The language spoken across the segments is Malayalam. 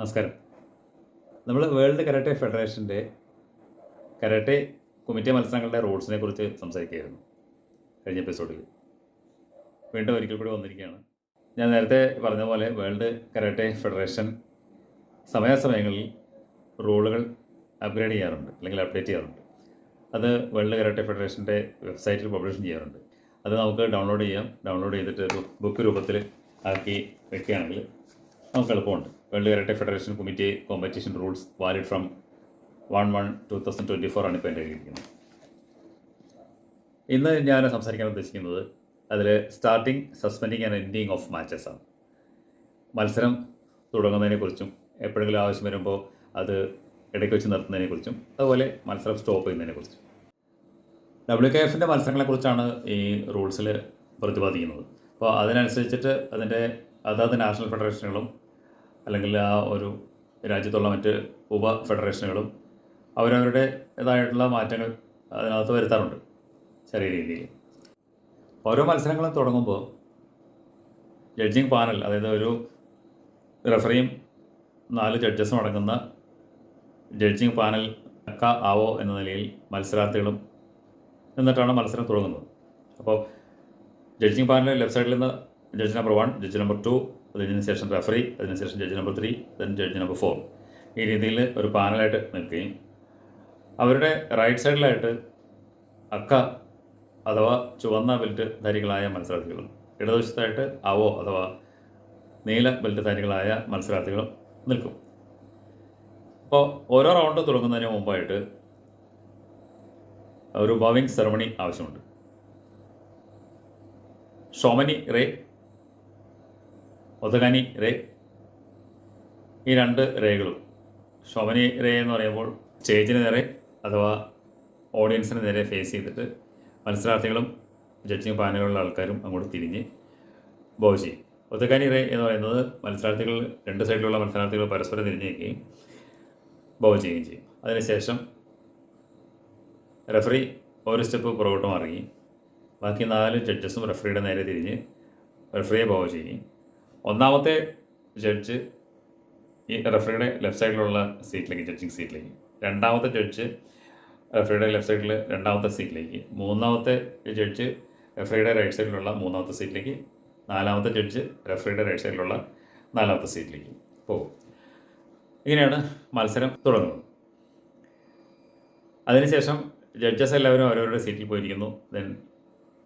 നമസ്കാരം. നമ്മൾ വേൾഡ് കരാട്ടെ ഫെഡറേഷന്റെ കരാട്ടെ കുമിറ്റി മത്സരങ്ങളുടെ റൂൾസിനെ കുറിച്ച് സംസാരിക്കുകയായിരുന്നു കഴിഞ്ഞ എപ്പിസോഡിൽ വീണ്ടും ഒരിക്കൽ കൂടി വന്നിരിക്കുകയാണ്. ഞാൻ നേരത്തെ പറഞ്ഞ പോലെ വേൾഡ് കരാട്ടെ ഫെഡറേഷൻ സമയാസമയങ്ങളിൽ റൂളുകൾ അപ്ഗ്രേഡ് ചെയ്യാറുണ്ട് അല്ലെങ്കിൽ അപ്ഡേറ്റ് ചെയ്യാറുണ്ട്. അത് വേൾഡ് കരാട്ടെ ഫെഡറേഷന്റെ വെബ്സൈറ്റിൽ പബ്ലിഷ് ചെയ്യാറുണ്ട്. അത് നമുക്ക് ഡൗൺലോഡ് ചെയ്യാം. ഡൗൺലോഡ് ചെയ്തിട്ട് ബുക്ക് രൂപത്തിൽ ആക്കി വെക്കുകയാണെങ്കിൽ നമുക്ക് എളുപ്പമുണ്ട്. World karate federation kumite competition rules valid from one one two thousand twenty four ആണ് ഇപ്പോൾ എന്റെ കയ്യിലിരിക്കുന്നത് ഇന്ന് ഞാൻ സംസാരിക്കാൻ ഉദ്ദേശിക്കുന്നത് അതിൽ starting suspending and ending of matches ആണ്. മത്സരം തുടങ്ങുന്നതിനെക്കുറിച്ചും എപ്പോഴെങ്കിലും ആവശ്യം വരുമ്പോൾ അത് ഇടയ്ക്ക് വെച്ച് നിർത്തുന്നതിനെക്കുറിച്ചും അതുപോലെ മത്സരം സ്റ്റോപ്പ് ചെയ്യുന്നതിനെക്കുറിച്ചും ഡബ്ല്യു കെ എഫിന്റെ മത്സരങ്ങളെക്കുറിച്ചാണ് ഈ റൂൾസിൽ പ്രതിപാദിക്കുന്നത്. അപ്പോൾ അതിനനുസരിച്ചിട്ട് അതിന്റെ അതാത് നാഷണൽ ഫെഡറേഷനുകളും അല്ലെങ്കിൽ ആ ഒരു രാജ്യത്തുള്ള മറ്റ് ഉപ ഫെഡറേഷനുകളും അവരവരുടെ ഇതായിട്ടുള്ള മാറ്റങ്ങൾ അതിനകത്ത് വരുത്താറുണ്ട് ചെറിയ രീതിയിൽ. ഓരോ മത്സരങ്ങളും തുടങ്ങുമ്പോൾ ജഡ്ജിങ് പാനൽ അതായത് ഒരു റെഫറിയും നാല് ജഡ്ജസും അടങ്ങുന്ന ജഡ്ജിങ് പാനൽ അക്ക ആവോ എന്ന നിലയിൽ മത്സരാർത്ഥികളും എന്നിട്ടാണ് മത്സരം തുടങ്ങുന്നത്. അപ്പോൾ ജഡ്ജിങ് പാനൽ ലെഫ്റ്റ് സൈഡിൽ നിന്ന് judge number one judge number two അതിന് ശേഷം റെഫറി അതിനുശേഷം judge number three then judge number four ഈ രീതിയിൽ ഒരു പാനലായിട്ട് നിൽക്കുകയും അവരുടെ റൈറ്റ് സൈഡിലായിട്ട് അക്ക അഥവാ ചുവന്ന ബെൽറ്റ് ധാരികളായ മത്സരാർത്ഥികളും ഇടതുവശത്തായിട്ട് അവോ അഥവാ നീല ബെൽറ്റ് ധാരികളായ മത്സരാർത്ഥികളും നിൽക്കും. അപ്പോൾ ഓരോ റൗണ്ട് തുടങ്ങുന്നതിന് മുമ്പായിട്ട് ഒരു ബവിങ് സെറമണി ആവശ്യമുണ്ട്. ഷോമനി റേ ഒതകാനി റേ ഈ രണ്ട് റേകളും ശോഭനി രേ എന്ന് പറയുമ്പോൾ സ്റ്റേജിന് നേരെ അഥവാ ഓഡിയൻസിന് നേരെ ഫേസ് ചെയ്തിട്ട് മത്സരാർത്ഥികളും ജഡ്ജിങ് പാനലുള്ള ആൾക്കാരും അങ്ങോട്ട് തിരിഞ്ഞ് ബോ ചെയ്യും. ഒത്തക്കാനി റേ എന്ന് പറയുന്നത് മത്സരാർത്ഥികൾ രണ്ട് സൈഡിലുള്ള മത്സരാർത്ഥികൾ പരസ്പരം തിരിഞ്ഞ് വയ്ക്കുകയും ബോ ചെയ്യുകയും ചെയ്യും. അതിനുശേഷം റെഫറി ഒരു സ്റ്റെപ്പ് പുറകോട്ട് മാറുകയും ബാക്കി നാല് ജഡ്ജസും റെഫറിയുടെ നേരെ തിരിഞ്ഞ് റെഫറിയെ ബോ ചെയ്യും ഒന്നാമത്തെ ജഡ്ജ് ഈ റെഫറിയുടെ ലെഫ്റ്റ് സൈഡിലുള്ള സീറ്റിലേക്ക് ജഡ്ജിങ് സീറ്റിലേക്ക് രണ്ടാമത്തെ ജഡ്ജ് റെഫറിയുടെ ലെഫ്റ്റ് സൈഡിൽ രണ്ടാമത്തെ സീറ്റിലേക്ക് മൂന്നാമത്തെ ജഡ്ജ് റെഫറിയുടെ റൈറ്റ് സൈഡിലുള്ള മൂന്നാമത്തെ സീറ്റിലേക്ക് നാലാമത്തെ ജഡ്ജ് റെഫറിയുടെ റൈറ്റ് സൈഡിലുള്ള നാലാമത്തെ സീറ്റിലേക്ക് പോകും ഇങ്ങനെയാണ് മത്സരം തുടങ്ങുന്നത്. അതിനുശേഷം ജഡ്ജസ് എല്ലാവരും അവരവരുടെ സീറ്റിൽ പോയിരിക്കുന്നു. ദെൻ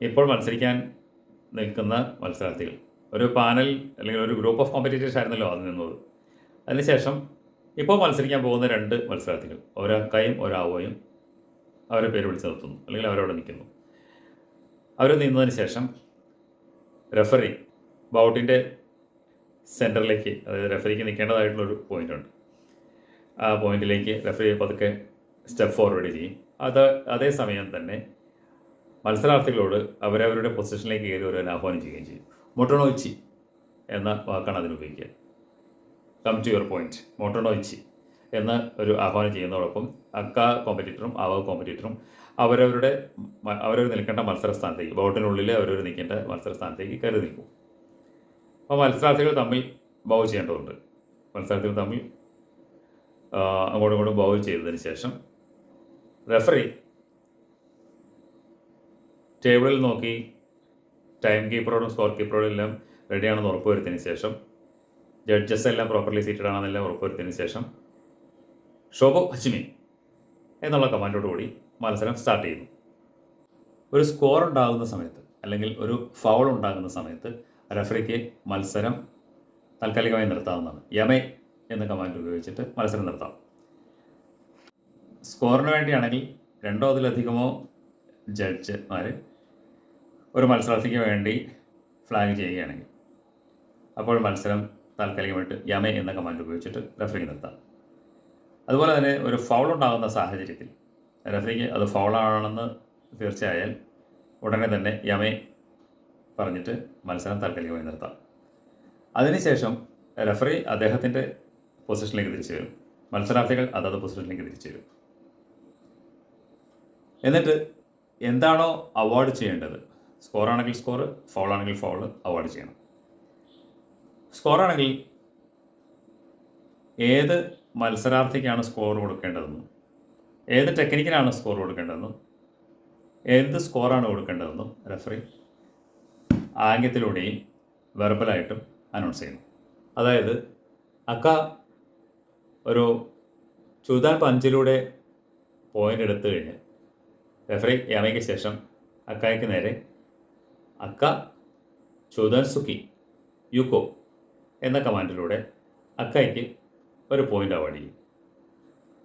ഇപ്പോൾ മത്സരിക്കാൻ നിൽക്കുന്ന മത്സരാർത്ഥികൾ. ഒരു പാനൽ അല്ലെങ്കിൽ ഒരു ഗ്രൂപ്പ് ഓഫ് കോമ്പറ്റീറ്റേഴ്സ് ആയിരുന്നല്ലോ അത് നിന്നത്. അതിനുശേഷം ഇപ്പോൾ മത്സരിക്കാൻ പോകുന്ന രണ്ട് മത്സരാർത്ഥികൾ ഒരക്കയും ഒരാവോയും അവരെ പേര് വിളിച്ച് നിർത്തുന്നു അല്ലെങ്കിൽ അവരവിടെ നിൽക്കുന്നു. അവർ നിന്നതിന് ശേഷം റെഫറി ബൗട്ടിന്റെ സെന്ററിലേക്ക് അതായത് റെഫറിക്ക് നിൽക്കേണ്ടതായിട്ടുള്ളൊരു പോയിന്റുണ്ട് ആ പോയിന്റിലേക്ക് റെഫറി പതുക്കെ സ്റ്റെപ്പ് ഫോർവേഡ് ചെയ്യും. അത് അതേസമയം തന്നെ മത്സരാർത്ഥികളോട് അവരവരുടെ പൊസിഷനിലേക്ക് കയറി ഒരു ആഹ്വാനം ചെയ്യുകയും ചെയ്യും. മൊട്ടണോയിച്ചി എന്ന വാക്കാണ് അതിന് ഉപയോഗിക്കുക കം ടു യുവർ പോയിന്റ് മൊട്ടണോയിച്ചി എന്ന ഒരു ആഹ്വാനം ചെയ്യുന്നതോടൊപ്പം അക്ക കോമ്പറ്റീറ്ററും അവ കോമ്പറ്റീറ്ററും അവരവരുടെ അവരവർ നിൽക്കേണ്ട മത്സര സ്ഥാനത്തേക്ക് ബോട്ടിനുള്ളിൽ അവരവർ നിൽക്കേണ്ട മത്സര സ്ഥാനത്തേക്ക് കയറി നിൽക്കും. അപ്പോൾ മത്സരാർത്ഥികൾ തമ്മിൽ ബൗ ചെയ്യേണ്ടതുണ്ട്. മത്സരാർത്ഥികൾ തമ്മിൽ അങ്ങോട്ടും ഇങ്ങോട്ടും ബൗ ചെയ്തതിന് ശേഷം റെഫറി ടേബിളിൽ നോക്കി ടൈം കീപ്പറോടും സ്കോർ കീപ്പറോടും എല്ലാം റെഡിയാണെന്ന് ഉറപ്പുവരുത്തിയതിന് ശേഷം ജഡ്ജസ് എല്ലാം പ്രോപ്പർലി സീറ്റഡ് ആണെന്നെല്ലാം ഉറപ്പുവരുത്തിയതിന് ശേഷം ഷോബോ അച്മി എന്നുള്ള കമാൻഡോട് കൂടി മത്സരം സ്റ്റാർട്ട് ചെയ്യുന്നു. ഒരു സ്കോർ ഉണ്ടാകുന്ന സമയത്ത് അല്ലെങ്കിൽ ഒരു ഫൗൾ ഉണ്ടാകുന്ന സമയത്ത് റഫറിക്ക് മത്സരം താൽക്കാലികമായി നിർത്താവുന്നതാണ്. യമേ എന്ന കമാൻഡ് ഉപയോഗിച്ചിട്ട് മത്സരം നിർത്താം. സ്കോറിന് വേണ്ടിയാണെങ്കിൽ രണ്ടോ അതിലധികമോ ജഡ്ജിമാർ ഒരു മത്സരാർത്ഥിക്ക് വേണ്ടി ഫ്ലാഗ് ചെയ്യുകയാണെങ്കിൽ. അപ്പോൾ മത്സരം താൽക്കാലികമായിട്ട് യമേ എന്ന കമാൻഡ് ഉപയോഗിച്ചിട്ട് റെഫറിക്ക് നിർത്താം. അതുപോലെ തന്നെ ഒരു ഫൗൾ ഉണ്ടാകുന്ന സാഹചര്യത്തിൽ റെഫറിക്ക് അത് ഫൗളാണെന്ന് തീർച്ചയായാൽ ഉടനെ തന്നെ യമേ പറഞ്ഞിട്ട് മത്സരം താൽക്കാലികമായി നിർത്താം. അതിനുശേഷം റെഫറി അദ്ദേഹത്തിന്റെ പൊസിഷനിലേക്ക് തിരിച്ചു വരും. മത്സരാർത്ഥികൾ അതത് പൊസിഷനിലേക്ക് തിരിച്ചു വരും. എന്നിട്ട് എന്താണോ അവാർഡ് ചെയ്യേണ്ടത്? സ്കോറാണെങ്കിൽ സ്കോർ ഫൗളാണെങ്കിൽ ഫോൾ അവാർഡ് ചെയ്യണം. സ്കോർ ആണെങ്കിൽ ഏത് മത്സരാർത്ഥിക്കാണ് സ്കോർ കൊടുക്കേണ്ടതെന്നും ഏത് ടെക്നിക്കിനാണ് സ്കോർ കൊടുക്കേണ്ടതെന്നും എന്ത് സ്കോറാണ് കൊടുക്കേണ്ടതെന്നും റെഫറി ആംഗ്യത്തിലൂടെയും വെർബലായിട്ടും അനൗൺസ് ചെയ്യുന്നു അതായത് അക്ക ഒരു ചുതാൻ പഞ്ചിലൂടെ പോയിന്റ് എടുത്തു കഴിഞ്ഞ് റെഫറി യാമയ്ക്ക് ശേഷം അക്കായ്ക്ക് നേരെ അക്ക ചുതാൻ സുഖി യുക്കോ എന്ന കമാൻഡിലൂടെ അക്കയ്ക്ക് ഒരു പോയിന്റ് അവാർഡ് ചെയ്യും.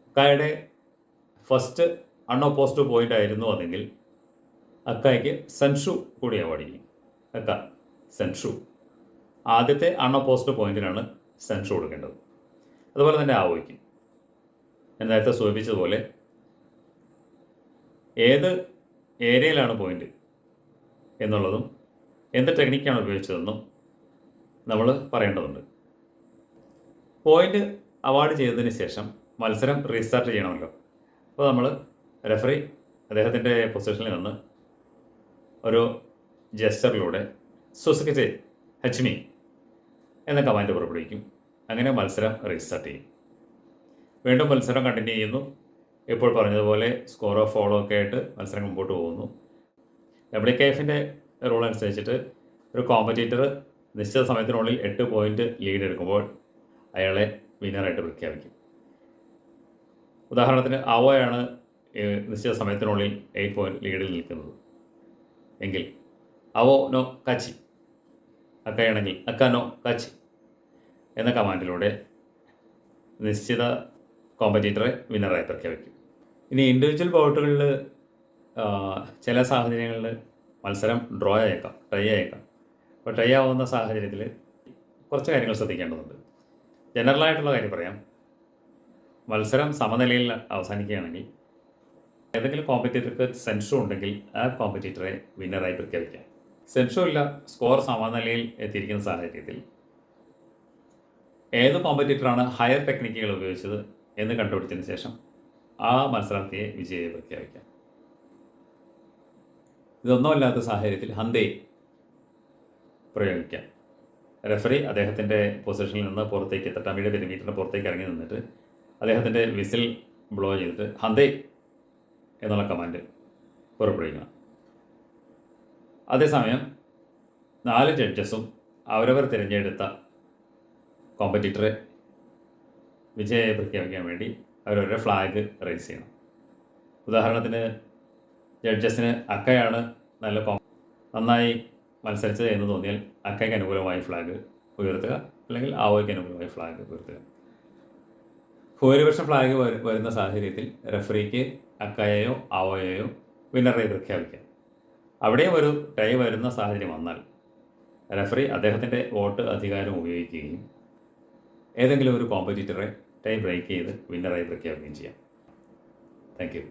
അക്കായുടെ ഫസ്റ്റ് അൺഓപ്പോസ്ഡ് പോയിന്റ് ആയിരുന്നു അതെങ്കിൽ അക്കായ്ക്ക് സെൻഷു കൂടി അവാർഡ് ചെയ്യും. അക്ക സെൻഷു. ആദ്യത്തെ അൺഓപ്പോസ്ഡ് പോയിന്റിനാണ് സെൻഷു കൊടുക്കേണ്ടത്. അതുപോലെ തന്നെ ആവോയ്ക്ക്. ഞാൻ നേരത്തെ സൂചിപ്പിച്ചതുപോലെ ഏത് ഏരിയയിലാണ് പോയിന്റ് എന്നുള്ളതും എന്ത് ടെക്നിക്കാണ് ഉപയോഗിച്ചതെന്നും നമ്മൾ പറയേണ്ടതുണ്ട്. പോയിന്റ് അവാർഡ് ചെയ്തതിന് ശേഷം മത്സരം റീസ്റ്റാർട്ട് ചെയ്യണമല്ലോ. അപ്പോൾ നമ്മൾ റെഫറി അദ്ദേഹത്തിന്റെ പൊസിഷനിൽ നിന്ന് ഒരു ജസ്റ്ററിലൂടെ സുസുക്കിച്ച് ഹച്ച്മി എന്ന കമാൻഡ് പുറപ്പെടുവിക്കും. അങ്ങനെ മത്സരം റീസ്റ്റാർട്ട് ചെയ്യും. വീണ്ടും മത്സരം കണ്ടിന്യൂ ചെയ്യുന്നു. ഇപ്പോൾ പറഞ്ഞതുപോലെ സ്കോറോ ഫോളോ ഒക്കെ ആയിട്ട് മത്സരം മുമ്പോട്ട് പോകുന്നു. ഡബ്ല്യു കെ എഫിന്റെ റൂൾ അനുസരിച്ചിട്ട് ഒരു കോമ്പറ്റീറ്റർ നിശ്ചിത സമയത്തിനുള്ളിൽ എട്ട് പോയിന്റ് ലീഡ് എടുക്കുമ്പോൾ അയാളെ വിന്നറായിട്ട് പ്രഖ്യാപിക്കും. ഉദാഹരണത്തിന് അവോയാണ് നിശ്ചിത സമയത്തിനുള്ളിൽ എയ്റ്റ് പോയിന്റ് ലീഡിൽ നിൽക്കുന്നത്. എങ്കിൽ അവോ നോ കച്ചി. അക്കയാണെങ്കിൽ അക്ക നോ കച്ചി എന്ന കമാൻഡിലൂടെ നിശ്ചിത കോമ്പറ്റീറ്ററെ വിന്നറായി പ്രഖ്യാപിക്കും. ഇനി ഇൻഡിവിജ്വൽ ബൗട്ടുകളിൽ ചില സാഹചര്യങ്ങളിൽ മത്സരം ഡ്രോ ആയേക്കാം ട്രൈ ആയേക്കാം. അപ്പോൾ ട്രൈ ആവുന്ന സാഹചര്യത്തിൽ കുറച്ച് കാര്യങ്ങൾ ശ്രദ്ധിക്കേണ്ടതുണ്ട്. ജനറലായിട്ടുള്ള കാര്യം പറയാം. മത്സരം സമനിലയിൽ അവസാനിക്കുകയാണെങ്കിൽ ഏതെങ്കിലും കോമ്പറ്റീറ്റർക്ക് സെൻഷോ ഉണ്ടെങ്കിൽ ആ കോമ്പറ്റീറ്ററെ വിന്നറായി പ്രഖ്യാപിക്കാം. സെൻഷോ ഇല്ല സ്കോർ സമനിലയിൽ എത്തിയിരിക്കുന്ന സാഹചര്യത്തിൽ ഏത് കോമ്പറ്റീറ്ററാണ് ഹയർ ടെക്നിക്കുകൾ ഉപയോഗിച്ചത് എന്ന് കണ്ടുപിടിച്ചതിന് ശേഷം ആ മത്സരാർത്ഥിയെ വിജയി പ്രഖ്യാപിക്കാം. ഇതൊന്നുമല്ലാത്ത സാഹചര്യത്തിൽ ഹന്തേ പ്രയോഗിക്കാം. റെഫറി അദ്ദേഹത്തിന്റെ പൊസിഷനിൽ നിന്ന് പുറത്തേക്ക് തട്ടാമിയുടെ പെരിമീറ്ററിന് പുറത്തേക്ക് ഇറങ്ങി നിന്നിട്ട് അദ്ദേഹത്തിന്റെ വിസിൽ ബ്ലോ ചെയ്തിട്ട് ഹന്തേ എന്നുള്ള കമാൻഡ് പുറപ്പെടുവിക്കണം. അതേസമയം നാല് ജഡ്ജസും അവരവർ തിരഞ്ഞെടുത്ത കോമ്പറ്റീറ്ററെ വിജയ പ്രഖ്യാപിക്കാൻ വേണ്ടി അവരവരുടെ ഫ്ലാഗ് റേസ് ചെയ്യണം. ഉദാഹരണത്തിന് ജഡ്ജസിന് അക്കയാണ് നല്ല കോം നന്നായി മത്സരിച്ചത് എന്ന് തോന്നിയാൽ അക്കയ്ക്ക് അനുകൂലമായി ഫ്ലാഗ് ഉയർത്തുക. അല്ലെങ്കിൽ ആവോയ്ക്ക് അനുകൂലമായി ഫ്ലാഗ് ഉയർത്തുക. ഭൂരിപക്ഷം ഫ്ലാഗ് വരുന്ന സാഹചര്യത്തിൽ റെഫറിക്ക് അക്കയെയോ ആവോയെയോ വിന്നറായി പ്രഖ്യാപിക്കാം. അവിടെയും ഒരു ടൈ വരുന്ന സാഹചര്യം വന്നാൽ റെഫറി അദ്ദേഹത്തിന്റെ വോട്ട് അധികാരം ഉപയോഗിക്കുകയും ഏതെങ്കിലും ഒരു കോമ്പറ്റീറ്ററെ ടൈ ബ്രേക്ക് ചെയ്ത് വിന്നറായി പ്രഖ്യാപിക്കുകയും ചെയ്യാം. Thank you